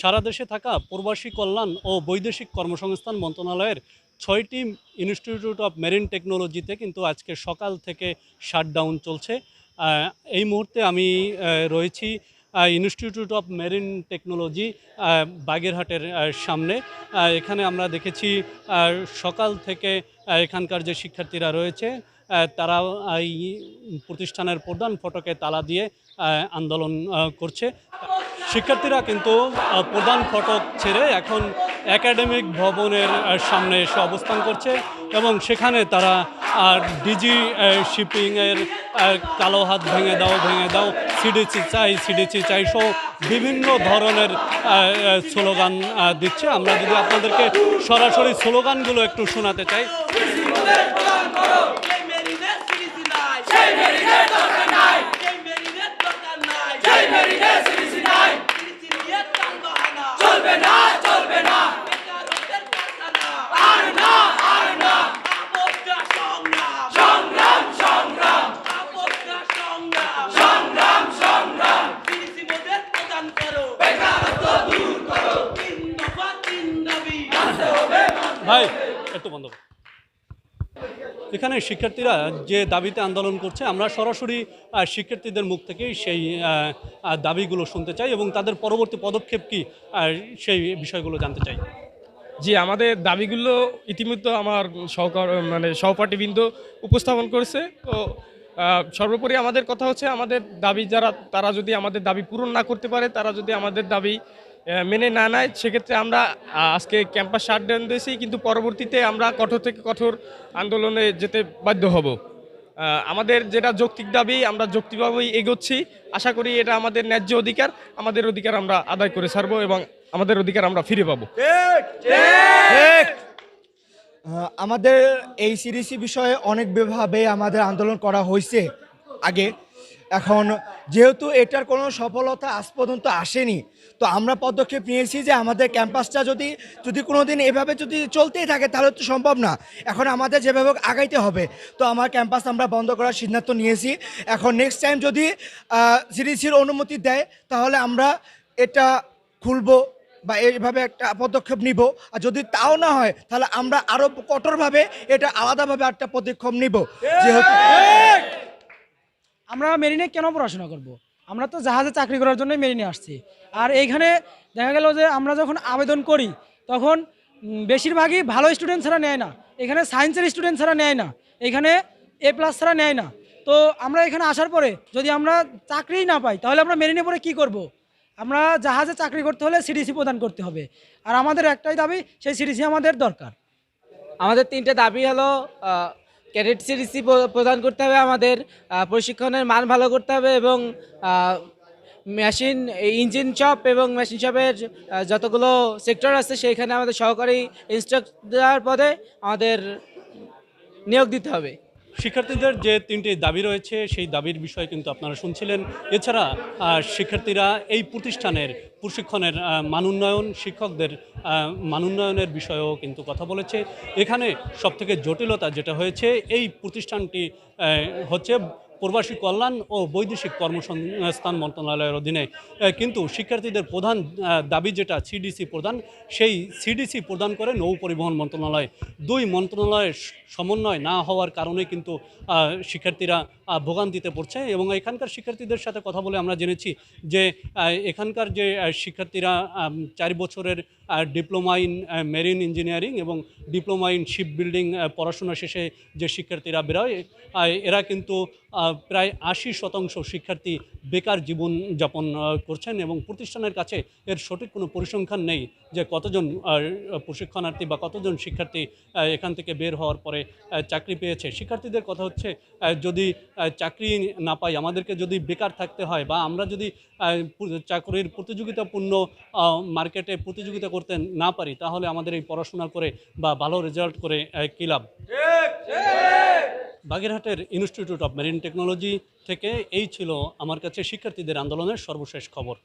সারা দেশে থাকা প্রবাসী কল্যাণ ও বৈদেশিক কর্মসংস্থান মন্ত্রণালয়ের ছয়টি ইনস্টিটিউট অফ মেরিন টেকনোলজিতে কিন্তু আজকে সকাল থেকে শাটডাউন চলছে। এই মুহূর্তে আমি রয়েছি ইনস্টিটিউট অফ মেরিন টেকনোলজি বাগেরহাটের সামনে। এখানে আমরা দেখেছি সকাল থেকে এখানকার যে শিক্ষার্থীরা রয়েছে তারা এই প্রতিষ্ঠানের প্রধান ফটকে তালা দিয়ে আন্দোলন করছে। শিক্ষার্থীরা কিন্তু প্রধান ফটক ছেড়ে এখন একাডেমিক ভবনের সামনে এসে অবস্থান করছে এবং সেখানে তারা আর ডিজি শিপিংয়ের কালো হাত ভেঙে দাও ভেঙে দাও সিডিসি চাই সিডিসি চাই সহ বিভিন্ন ধরনের স্লোগান দিচ্ছে আমরা যদি আপনাদেরকে সরাসরি স্লোগানগুলো একটু শোনাতে চাই চলবে না চলবে না। আর না আর না। সংগ্রাম সংগ্রাম। সংগ্রাম সংগ্রাম। প্রদান করো বেকারত্ব দূর ভাই, একটু বন্ধ। এখানে শিক্ষার্থীরা যে দাবিতে আন্দোলন করছে, আমরা সরাসরি শিক্ষার্থীদের মুখ থেকেই সেই দাবিগুলো শুনতে চাই এবং তাদের পরবর্তী পদক্ষেপ কি সেই বিষয়গুলো জানতে চাই। জি, আমাদের দাবিগুলো ইতিমধ্যে আমার সহকার মানে সহপাঠীবৃন্দ উপস্থাপন করেছে। তো সর্বোপরি আমাদের কথা হচ্ছে, আমাদের দাবি যারা, তারা যদি আমাদের দাবি পূরণ না করতে পারে, তারা যদি আমাদের দাবি মেনে না নেয় সেক্ষেত্রে আমরা আজকে ক্যাম্পাস শাটডাউন দিয়েছি কিন্তু পরবর্তীতে আমরা কঠোর থেকে কঠোর আন্দোলনে যেতে বাধ্য হব। আমাদের যেটা যৌক্তিক দাবি আমরা যৌক্তিকভাবেই এগোচ্ছি। আশা করি এটা আমাদের ন্যায্য অধিকার আমাদের অধিকার আমরা আদায় করে ছাড়বো এবং আমাদের অধিকার আমরা ফিরে পাবো। আমাদের এই সিরিসি বিষয়ে অনেকভাবে আমাদের আন্দোলন করা হয়েছে। আগে এখন যেহেতু এটার কোনো সফলতা আজ পর্যন্ত আসেনি, তো আমরা পদক্ষেপ নিয়েছি যে আমাদের ক্যাম্পাসটা যদি যদি কোনো দিন এভাবে যদি চলতেই থাকে, তাহলে তো সম্ভব না। এখন আমাদের যেভাবে আগাইতে হবে, তো আমার ক্যাম্পাস আমরা বন্ধ করার সিদ্ধান্ত নিয়েছি। এখন নেক্সট টাইম যদি সিরিসির অনুমতি দেয়, তাহলে আমরা এটা খুলবো বা এইভাবে একটা পদক্ষেপ নিব। আর যদি তাও না হয়, তাহলে আমরা আরও কঠোরভাবে এটা আলাদাভাবে একটা পদক্ষেপ নিব। যেহেতু আমরা মেরিনে কেন পড়াশোনা করব। আমরা তো জাহাজে চাকরি করার জন্যই মেরিনে আসছি। আর এইখানে দেখা গেল যে আমরা যখন আবেদন করি, তখন বেশিরভাগই ভালো স্টুডেন্ট ছাড়া নেয় না। এখানে সায়েন্সের স্টুডেন্ট ছাড়া নেয় না। এখানে এ প্লাস ছাড়া নেয় না। তো আমরা এখানে আসার পরে যদি আমরা চাকরিই না পাই, তাহলে আমরা মেরিনে পড়ে কি করব। আমরা জাহাজে চাকরি করতে হলে সিডিসি প্রদান করতে হবে। আর আমাদের একটাই দাবি, সেই সিডিসি আমাদের দরকার। আমাদের তিনটে দাবি হলো ক্যাডেট সিরিসি প্রদান করতে হবে আমাদের প্রশিক্ষণের মান ভালো করতে হবে এবং মেশিন ইঞ্জিন শপ এবং মেশিন শপের যতগুলো সেক্টর আছে সেইখানে আমাদের সহকারী ইনস্ট্রাক্টর পদে আমাদের নিয়োগ দিতে হবে। শিক্ষার্থীদের যে তিনটি দাবি রয়েছে, সেই দাবির বিষয়ে কিন্তু আপনারা শুনছিলেন। এছাড়া শিক্ষার্থীরা এই প্রতিষ্ঠানের প্রশিক্ষণের মানোন্নয়ন মান শিক্ষকদের মানোন্নয়নের মান বিষয়েও কিন্তু কথা বলেছে। এখানে সবথেকে জটিলতা যেটা হয়েছে, এই প্রতিষ্ঠানটি হচ্ছে প্রবাসী কল্যাণ ও বৈদেশিক কর্মসংস্থান মন্ত্রণালয়ের অধীনে কিন্তু শিক্ষার্থীদের প্রধান দাবি যেটা সিডিসি প্রদান, সেই সিডিসি প্রদান করে নৌ পরিবহন মন্ত্রণালয়। দুই মন্ত্রণালয়ের সমন্বয় না হওয়ার কারণে কিন্তু শিক্ষার্থীরা ভোগান্তিতে পড়ছে এবং এখানকার শিক্ষার্থীদের সাথে কথা বলে আমরা জেনেছি যে এখানকার যে শিক্ষার্থীরা চার বছরের ডিপ্লোমা ইন মেরিন ইঞ্জিনিয়ারিং এবং ডিপ্লোমা ইন শিপ বিল্ডিং পড়াশোনা শেষে যে শিক্ষার্থীরা বেরোয় এরা কিন্তু প্রায় আশি শতাংশ শিক্ষার্থী বেকার জীবন যাপন করছেন এবং প্রতিষ্ঠানের কাছে এর সঠিক কোনো পরিসংখ্যান নেই যে কতজন প্রশিক্ষণার্থী বা কতজন শিক্ষার্থী এখান থেকে বের হওয়ার পরে চাকরি পেয়েছে। শিক্ষার্থীদের কথা হচ্ছে যদি চাকরি না পাই, আমাদেরকে যদি বেকার থাকতে হয় বা আমরা যদি চাকরির প্রতিযোগিতাপূর্ণ মার্কেটে প্রতিযোগিতা করতে না পারি, তাহলে আমাদের এই পড়াশোনা করে বা ভালো রেজাল্ট করে কী লাভ? বাগেরহাটের ইনস্টিটিউট অফ মেরিন টেকনোলজি থেকে এই ছিল আমার কাছে শিক্ষার্থীদের আন্দোলনের সর্বশেষ খবর।